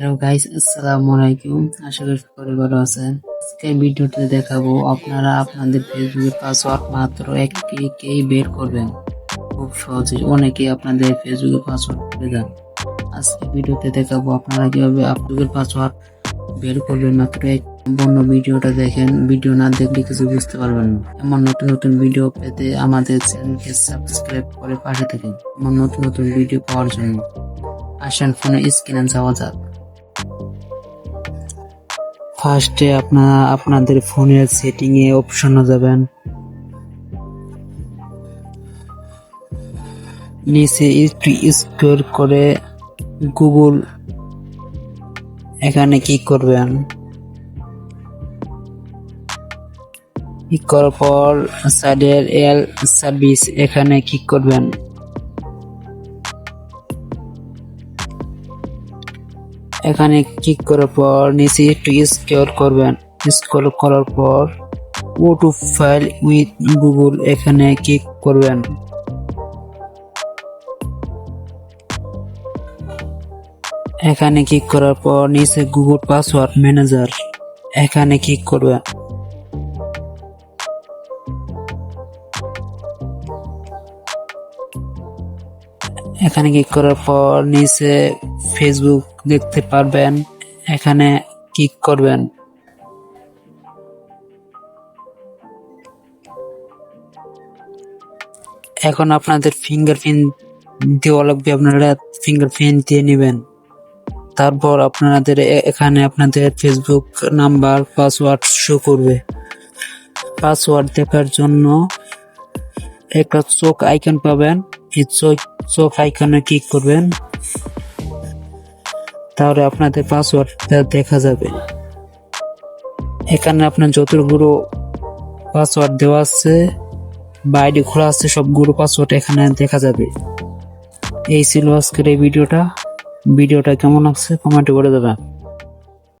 Hello guys আসসালামু আলাইকুম আশা করি সকলে ভালো আছেন। আজকে ভিডিওতে দেখাবো আপনারা আপনাদের ফেসবুকের পাসওয়ার্ড মাত্র এক ক্লিকেই বের করবেন। খুব সহজে অনেকেই আপনাদের ফেসবুকের পাসওয়ার্ড করে দেন। আজকে ভিডিওতে দেখাবো আপনারা কীভাবে আপনাদের পাসওয়ার্ড বের করবেন। মাত্র এক সম্পূর্ণ ভিডিওটা দেখেন। ভিডিও না দেখলে কিছু বুঝতে পারবেন না। এমন নতুন নতুন ভিডিও পেতে আমাদের চ্যানেলকে সাবস্ক্রাইব করে পাশে থাকেন। এমন নতুন নতুন ভিডিও পাওয়ার জন্য। আসেন ফোনে স্ক্রিনে যাওয়া যাক। ফার্স্টে আপনারা আপনাদের ফোনের সেটিং এ অপশনে যাবেন। নিচে একটু স্ক্রল করে গুগল এখানে কি করবেন। ক্লিক করার পর সাইডের এল সার্ভিস এখানে ক্লিক করবেন। এখানে ক্লিক করার পর নিচে একটু স্ক্রল করবেন। স্ক্রল করার পর autofill with Google এখানে ক্লিক করবেন। এখানে ক্লিক করার পর নিচে গুগল পাসওয়ার্ড ম্যানেজার এখানে ক্লিক করবেন। এখানে ক্লিক করার পর নিচে ফেসবুক দেখতে পারবেন। এখানে ক্লিক করবেন। এখন আপনাদের ফিঙ্গারপ্রিন্ট দেওয়া লাগবে, আপনারা ফিঙ্গারপ্রিন্ট দিয়ে নেবেন। তারপর আপনাদের এখানে আপনাদের ফেসবুক নাম্বার পাসওয়ার্ড শো করবে। পাসওয়ার্ড দেখার জন্য একটা চোখ আইকন পাবেন। এই চোখ চোখ আইকনে ক্লিক করবেন। তাহলে আপনাদের পাসওয়ার্ডটা দেখা যাবে। এখানে আপনার যতগুলো পাসওয়ার্ড দেওয়া আছে বাইরে খোলা আছে সবগুলো পাসওয়ার্ড এখানে দেখা যাবে। এই ছিল আজকের এই ভিডিওটা। ভিডিওটা কেমন লাগছে? কমেন্টে করে দেবেন